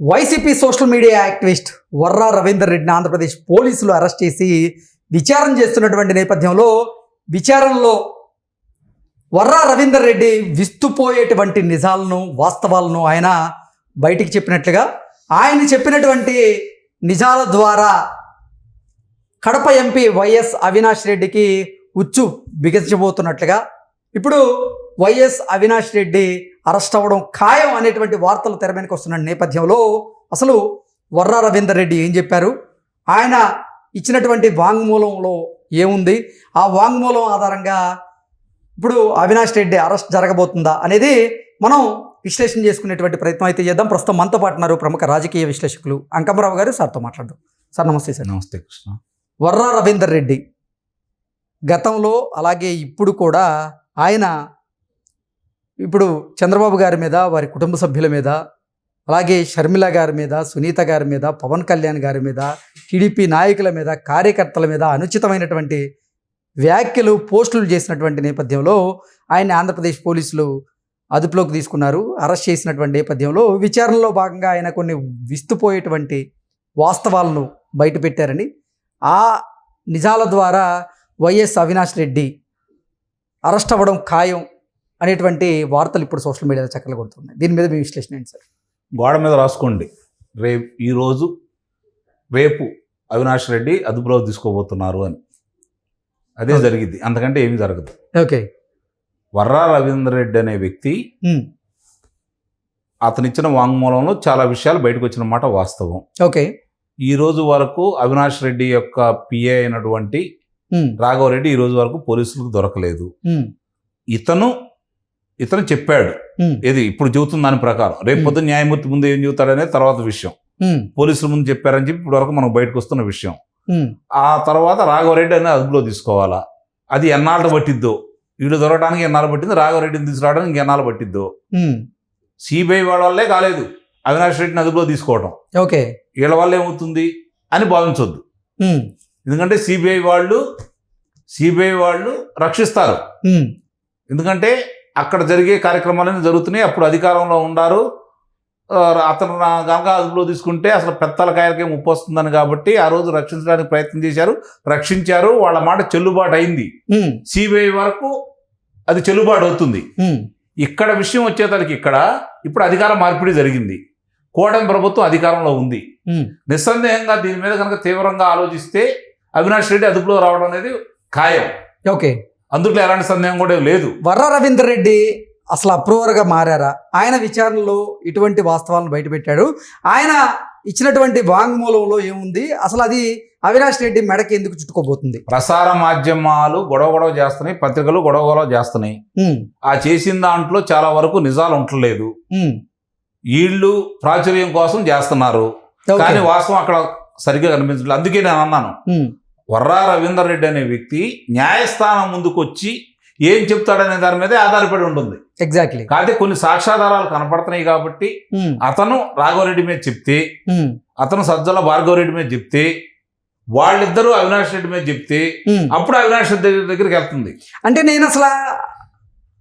YCP social media activist Varra Ravinder రెడ్డిని ఆంధ్రప్రదేశ్ పోలీసులు arrest చేసి విచారణ చేస్తున్నటువంటి నేపథ్యంలో విచారణలో వర్రా రవీందర్ రెడ్డి విస్తుపోయేటువంటి నిజాలను వాస్తవాలను ఆయన బయటికి చెప్పినట్లుగా ఆయన చెప్పినటువంటి నిజాల ద్వారా కడప ఎంపీ వైఎస్ అవినాష్ రెడ్డికి ఉచ్చు బిగించబోతున్నట్లుగా. ఇప్పుడు వైఎస్ అవినాష్ రెడ్డి అరెస్ట్ అవ్వడం ఖాయం అనేటువంటి వార్తలు తెర మీదకి వస్తున్న నేపథ్యంలో అసలు వర్రా రవీందర్ రెడ్డి ఏం చెప్పారు? ఆయన ఇచ్చినటువంటి వాంగ్మూలంలో ఏముంది? ఆ వాంగ్మూలం ఆధారంగా ఇప్పుడు అవినాష్ రెడ్డి అరెస్ట్ జరగబోతుందా అనేది మనం విశ్లేషణ చేసుకునేటువంటి ప్రయత్నం అయితే చేద్దాం. ప్రస్తుతం మనతో పాటు ఉన్నారు ప్రముఖ రాజకీయ విశ్లేషకులు అంకమరావు గారు. సార్తో మాట్లాడదాం. సార్ నమస్తే సార్. నమస్తే కృష్ణ. వర్రా రవీందర్ రెడ్డి గతంలో అలాగే ఇప్పుడు కూడా ఆయన ఇప్పుడు చంద్రబాబు గారి మీద వారి కుటుంబ సభ్యుల మీద అలాగే షర్మిల గారి మీద సునీత గారి మీద పవన్ కళ్యాణ్ గారి మీద టీడీపీ నాయకుల మీద కార్యకర్తల మీద అనుచితమైనటువంటి వ్యాఖ్యలు పోస్టులు చేసినటువంటి నేపథ్యంలో ఆయన ఆంధ్రప్రదేశ్ పోలీసులు అదుపులోకి తీసుకున్నారు. అరెస్ట్ చేసినటువంటి నేపథ్యంలో విచారణలో భాగంగా ఆయన కొన్ని విస్తుపోయేటువంటి వాస్తవాలను బయటపెట్టారని ఆ నిజాల ద్వారా వైఎస్ అవినాష్ రెడ్డి అరెస్ట్ అవ్వడం ఖాయం అనేటువంటి వార్తలు ఇప్పుడు సోషల్ మీడియాలో చక్కలు కొడుతున్నాయి దీని మీద మీ విశ్లేషణ ఏంటి సార్? గోడ మీద రాసుకోండి. రేపు ఈరోజు రేపు అవినాష్ రెడ్డి అదుపులోకి తీసుకోబోతున్నారు అని. అదే జరిగింది. అంతకంటే ఏమీ జరగదు. ఓకే. వర్రా రవీంద్ర రెడ్డి అనే వ్యక్తి అతను ఇచ్చిన వాంగ్మూలంలో చాలా విషయాలు బయటకు వచ్చిన మాట వాస్తవం. ఓకే. ఈ రోజు వరకు అవినాష్ రెడ్డి యొక్క పిఏ అయినటువంటి రాఘవరెడ్డి ఈ రోజు వరకు పోలీసులకు దొరకలేదు. ఇతను ఇతను చెప్పాడు. ఏది? ఇప్పుడు చెబుతున్న దాని ప్రకారం. రేపు. పొద్దున్న న్యాయమూర్తి ముందు ఏం చెబుతాడనేది తర్వాత విషయం. పోలీసుల ముందు చెప్పారని చెప్పి ఇప్పుడు వరకు మనకు బయటకు వస్తున్న విషయం. ఆ తర్వాత రాఘవరెడ్డి అనేది అదుపులో తీసుకోవాలా? అది ఎన్నాళ్ళు పట్టిద్దో? వీళ్ళు దొరకడానికి ఎన్నాళ్ళు పట్టింది? రాఘవరెడ్డిని తీసుకురావడానికి ఎన్నాళ్ళు పట్టిద్దో? సిబిఐ వాళ్ళ వల్లే కాలేదు. అవినాష్ రెడ్డిని అదుపులో తీసుకోవడం ఓకే. వీళ్ళ వల్ల ఏమవుతుంది అని భావించొద్దు. ఎందుకంటే సిబిఐ వాళ్ళు సిబిఐ వాళ్ళు రక్షిస్తారు. ఎందుకంటే అక్కడ జరిగే కార్యక్రమాలన్నీ జరుగుతున్నాయి. అప్పుడు అధికారంలో ఉండారు. ఆ, అతను నా- గనక అదుపులో తీసుకుంటే అసలు పెత్తల కాయలకే ముప్పు వస్తుందని కాబట్టి ఆ రోజు రక్షించడానికి ప్రయత్నం చేశారు. రక్షించారు. వాళ్ళ మాట చెల్లుబాటు అయింది. సిబిఐ వరకు అది చెల్లుబాటు అవుతుంది. ఇక్కడ విషయం వచ్చేసరికి ఇక్కడ ఇప్పుడు అధికార మార్పిడి జరిగింది. కూటమి ప్రభుత్వం అధికారంలో ఉంది. నిస్సందేహంగా దీని మీద కనుక తీవ్రంగా ఆలోచిస్తే అవినాష్ రెడ్డి అదుపులో రావడం అనేది ఖాయం. ఓకే. అందులో ఎలాంటి సందేహం కూడా లేదు. వర్ర రవీందర్ రెడ్డి అసలు అప్రూవర్గా మారారా? ఆయన విచారణలో ఇటువంటి వాస్తవాలను బయటపెట్టాడు. ఆయన ఇచ్చినటువంటి వాంగ్మూలంలో ఏముంది? అసలు అది అవినాష్ రెడ్డి మెడకి ఎందుకు చుట్టుకోబోతుంది? ప్రసార మాధ్యమాలు గొడవ గొడవ చేస్తున్నాయి పత్రికలు గొడవ గొడవ చేస్తున్నాయి. ఆ చేసిన దాంట్లో చాలా వరకు నిజాలు ఉండలేదు వీళ్ళు ప్రాచుర్యం కోసం చేస్తున్నారు. కానీ వాస్తవం అక్కడ సరిగ్గా కనిపించలేదు అందుకే నేను అన్నాను. వర్రా రవీందర్ రెడ్డి అనే వ్యక్తి న్యాయస్థానం ముందుకు వచ్చి ఏం చెప్తాడనే దాని మీదే ఆధారపడి ఉంటుంది. ఎగ్జాక్ట్లీ కాకపోతే కొన్ని సాక్ష్యాధారాలు కనపడుతున్నాయి కాబట్టి ఉమ్, అతను రాఘవరెడ్డి మీద చెప్తే ఉమ్, అతను సజ్జల భార్గవరెడ్డి మీద చెప్తే వాళ్ళిద్దరూ అవినాష్ రెడ్డి మీద చెప్తే ఉమ్. అప్పుడు అవినాష్ రెడ్డి దగ్గరికి వెళ్తుంది. అంటే నేను అసలు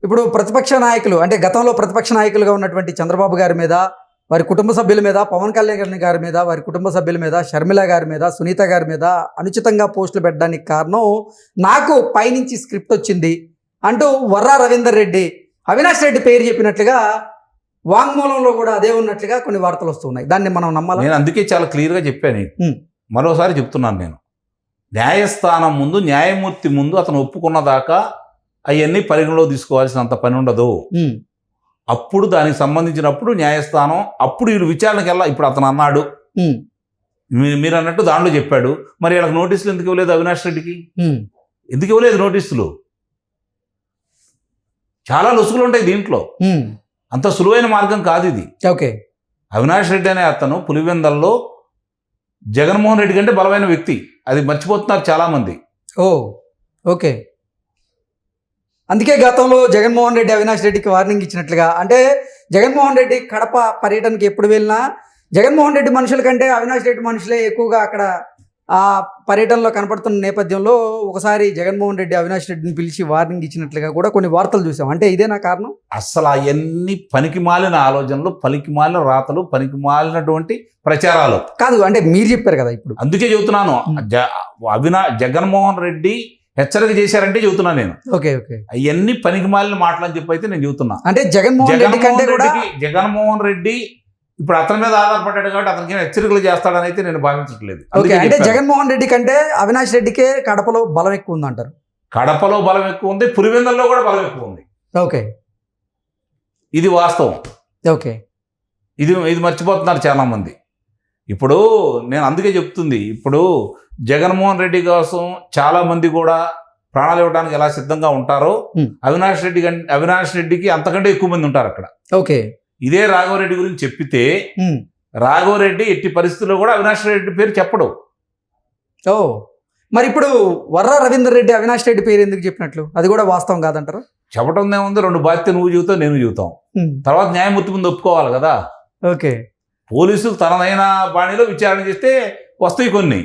ఇప్పుడు ప్రతిపక్ష నాయకులు అంటే గతంలో ప్రతిపక్ష నాయకులుగా ఉన్నటువంటి చంద్రబాబు గారి మీద వారి కుటుంబ సభ్యుల మీద పవన్ కళ్యాణ్ గారి మీద వారి కుటుంబ సభ్యుల మీద షర్మిల గారి మీద సునీత గారి మీద అనుచితంగా పోస్టులు పెట్టడానికి కారణం నాకు పైనుంచి స్క్రిప్ట్ వచ్చింది అంటూ వర్రా రవీందర్ రెడ్డి. అవినాష్ రెడ్డి పేరు చెప్పినట్లుగా వాంగ్మూలంలో కూడా అదే ఉన్నట్లుగా కొన్ని వార్తలు వస్తున్నాయి. దాన్ని మనం నమ్మాలి? నేను అందుకే చాలా క్లియర్గా చెప్పాను. మరోసారి చెప్తున్నాను నేను. న్యాయస్థానం ముందు న్యాయమూర్తి ముందు అతను ఒప్పుకున్న దాకా అవన్నీ పరిగణలో తీసుకోవాల్సినంత పని ఉండదు. అప్పుడు దానికి సంబంధించినప్పుడు న్యాయస్థానం అప్పుడు వీళ్ళు విచారణకి వెళ్ళా ఇప్పుడు అతను అన్నాడు. మీరు అన్నట్టు దాంట్లో చెప్పాడు. మరి వీళ్ళకి నోటీసులు ఎందుకు ఇవ్వలేదు అవినాష్ రెడ్డికి? ఎందుకు ఇవ్వలేదు నోటీసులు? చాలా లొసుగులు ఉంటాయి దీంట్లో అంత సులువైన మార్గం కాదు ఇది. ఓకే. అవినాష్ రెడ్డి అనే అతను పులివెందల్లో జగన్మోహన్ రెడ్డి కంటే బలమైన వ్యక్తి. అది మర్చిపోతున్నారు చాలామంది. ఓ. ఓకే. అందుకే గతంలో జగన్మోహన్ రెడ్డి అవినాష్ రెడ్డికి వార్నింగ్ ఇచ్చినట్లుగా. అంటే జగన్మోహన్ రెడ్డి కడప పర్యటనకి ఎప్పుడు వెళ్ళినా జగన్మోహన్ రెడ్డి మనుషుల కంటే అవినాష్ రెడ్డి మనుషులే ఎక్కువగా అక్కడ ఆ పర్యటనలో కనపడుతున్న నేపథ్యంలో ఒకసారి జగన్మోహన్ రెడ్డి అవినాష్ రెడ్డిని పిలిచి వార్నింగ్ ఇచ్చినట్లుగా కూడా కొన్ని వార్తలు చూసాం. అంటే ఇదేనా కారణం? అసలు అవన్నీ పనికి మాలిన ఆలోచనలు పనికి మాలిన రాతలు పనికి మాలినటువంటి ప్రచారాలు. కాదు అంటే మీరు చెప్పారు కదా ఇప్పుడు. అందుకే చెబుతున్నాను. అవినా జగన్మోహన్ రెడ్డి హెచ్చరిక చేశారంటే చెబుతున్నాను నేను. Okay okay. అవన్నీ పనికి మాలిన మాటలు అని చెప్పి అయితే నేను చెబుతున్నా. అంటే జగన్మోహన్ రెడ్డి కంటే కూడా జగన్మోహన్ రెడ్డి ఇప్పుడు అతని మీద ఆధారపడ్డాడు కాబట్టి అతనికి హెచ్చరికలు చేస్తాడని అయితే నేను భావించట్లేదు. ఓకే అంటే. జగన్మోహన్ రెడ్డి కంటే అవినాష్ రెడ్డికే కడపలో బలం ఎక్కువ ఉంది అంటారు కడపలో బలం ఎక్కువ ఉంది పులివెందుల్లో కూడా బలం ఎక్కువ ఉంది. ఓకే. ఇది వాస్తవం. ఓకే. ఇది ఇది మర్చిపోతున్నారు చాలా మంది ఇప్పుడు నేను అందుకే చెప్తుంది ఇప్పుడు జగన్మోహన్ రెడ్డి కోసం చాలా మంది కూడా ప్రాణాలు ఇవ్వడానికి ఎలా సిద్ధంగా ఉంటారో. అవినాష్ రెడ్డి అవినాష్ రెడ్డికి అంతకంటే ఎక్కువ మంది ఉంటారు అక్కడ. ఓకే. ఇదే రాఘవరెడ్డి గురించి చెప్పితే. రాఘవరెడ్డి ఎట్టి పరిస్థితుల్లో కూడా అవినాష్ రెడ్డి పేరు చెప్పడు. ఓ. మరి ఇప్పుడు వర్ర రవీందర్ రెడ్డి అవినాష్ రెడ్డి పేరు ఎందుకు చెప్పినట్లు? అది కూడా వాస్తవం కాదంటారు? చెప్పడం ఏముంది? రెండు బాధ్యత నువ్వు చెబుతావు నేను చెబుతాం తర్వాత న్యాయమూర్తి ముందు ఒప్పుకోవాలి కదా. ఓకే. పోలీసులు తనదైన బాణిలో విచారణ చేస్తే వస్తాయి కొన్ని.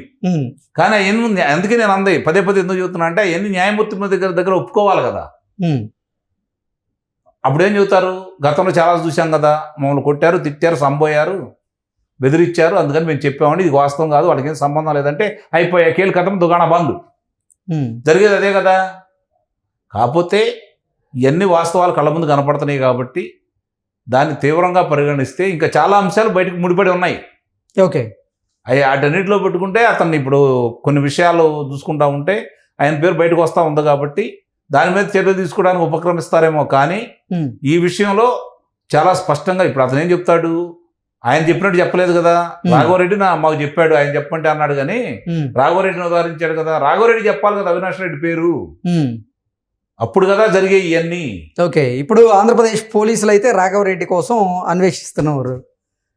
కానీ అవన్నీ అందుకే నేను అంది పదే పదే ఎందుకు చెబుతున్నా అంటే అవన్నీ న్యాయమూర్తి దగ్గర దగ్గర ఒప్పుకోవాలి కదా. అప్పుడేం చెబుతారు గతంలో చాలా చూశాం కదా మమ్మల్ని కొట్టారు తిట్టారు సంబోయారు బెదిరించారు అందుకని మేము చెప్పామండి ఇది వాస్తవం కాదు వాళ్ళకి ఏం సంబంధం లేదంటే అయిపోయా కేలు కథం దుకాణ బంద్. జరిగేది అదే కదా కాకపోతే ఇవన్నీ వాస్తవాలు కళ్ళ ముందు కనపడుతున్నాయి కాబట్టి దాన్ని తీవ్రంగా పరిగణిస్తే ఇంకా చాలా అంశాలు బయటకు ముడిపడి ఉన్నాయి ఓకే అవి వాటన్నిటిలో పెట్టుకుంటే అతన్ని ఇప్పుడు కొన్ని విషయాలు చూసుకుంటా ఉంటే ఆయన పేరు బయటకు వస్తూ ఉంది కాబట్టి దాని మీద చర్యలు తీసుకోవడానికి ఉపక్రమిస్తారేమో కానీ. ఈ విషయంలో చాలా స్పష్టంగా ఇప్పుడు అతను ఏం చెప్తాడు ఆయన చెప్పినట్టు చెప్పలేదు కదా. రాఘవరెడ్డి నా మాకు చెప్పాడు ఆయన చెప్పంటే అన్నాడు కానీ. రాఘవరెడ్డిని ఉదాహరించాడు కదా రాఘవరెడ్డి చెప్పాలి కదా అవినాష్ రెడ్డి పేరు. అప్పుడు కదా జరిగే ఇవన్నీ ఓకే ఇప్పుడు ఆంధ్రప్రదేశ్ పోలీసులు అయితే రాఘవరెడ్డి కోసం అన్వేషిస్తున్నారు.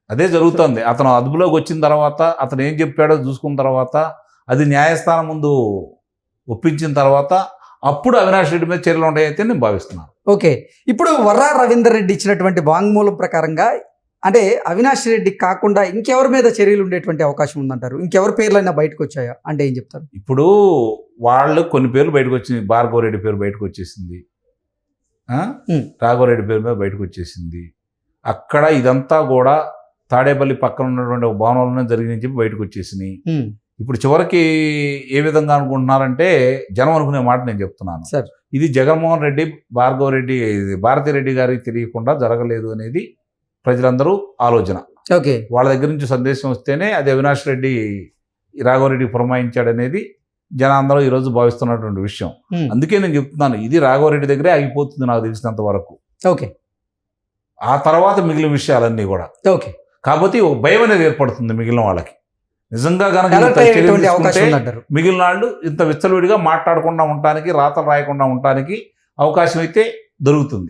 అదే జరుగుతుంది. అతను అదుపులోకి వచ్చిన తర్వాత అతను ఏం చెప్పాడో చూసుకున్న తర్వాత అది న్యాయస్థానం ముందు ఒప్పించిన తర్వాత అప్పుడు అవినాష్ రెడ్డి మీద చర్యలు ఉంటాయైతే నేను భావిస్తున్నాను. ఓకే ఇప్పుడు వర్రా రవీందర్ రెడ్డి ఇచ్చినటువంటి వాంగ్మూలం ప్రకారంగా అంటే అవినాష్ రెడ్డి కాకుండా ఇంకెవరి మీద చర్యలు ఉండేటువంటి అవకాశం ఉందంటారు? ఇంకెవరి పేర్లైనా బయటకు వచ్చాయా? అంటే ఏం చెప్తారు? ఇప్పుడు వాళ్ళు కొన్ని పేర్లు బయటకు వచ్చింది. భార్గవరెడ్డి పేరు బయటకు వచ్చేసింది. రాఘవరెడ్డి పేరు మీద బయటకు వచ్చేసింది. అక్కడ ఇదంతా కూడా తాడేపల్లి పక్కన ఉన్నటువంటి ఒక భవనంలోనే జరిగిందని చెప్పి బయటకు వచ్చేసినాయి. ఇప్పుడు చివరికి ఏ విధంగా అనుకుంటున్నారంటే జనం అనుకునే మాట నేను చెప్తున్నాను. సార్. ఇది జగన్మోహన్ రెడ్డి భార్గవ రెడ్డి భారతిరెడ్డి గారికి తెలియకుండా జరగలేదు అనేది ప్రజలందరూ ఆలోచన. ఓకే. వాళ్ళ దగ్గర నుంచి సందేశం వస్తేనే అది అవినాష్ రెడ్డి రాఘవరెడ్డి పురమాయించాడనేది జనాందరూ ఈరోజు భావిస్తున్నటువంటి విషయం. అందుకే నేను చెప్తున్నాను ఇది రాఘవరెడ్డి దగ్గరే ఆగిపోతుంది నాకు తెలిసినంత వరకు. ఓకే. ఆ తర్వాత మిగిలిన విషయాలన్నీ కూడా. ఓకే. కాకపోతే ఒక భయం అనేది ఏర్పడుతుంది మిగిలిన వాళ్ళకి. నిజంగా కనుక మిగిలిన వాళ్ళు ఇంత విచ్చలవిడిగా మాట్లాడకుండా ఉండటానికి రాతలు రాయకుండా ఉండటానికి అవకాశం అయితే దొరుకుతుంది.